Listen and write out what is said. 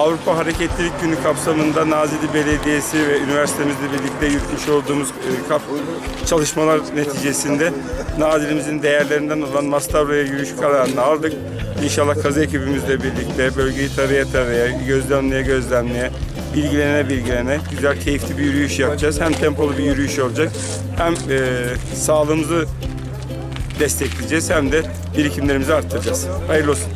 Avrupa Hareketlilik Günü kapsamında Nazilli Belediyesi ve üniversitemizle birlikte yürütmüş olduğumuz e, çalışmalar neticesinde Nazillimizin değerlerinden olan Mastavro'ya yürüyüş kararını aldık. İnşallah kazı ekibimizle birlikte bölgeyi taraya taraya, gözlemleye gözlemleye, bilgilene bilgilene güzel keyifli bir yürüyüş yapacağız. Hem tempolu bir yürüyüş olacak hem e, sağlığımızı destekleyeceğiz hem de birikimlerimizi arttıracağız. Hayırlı olsun.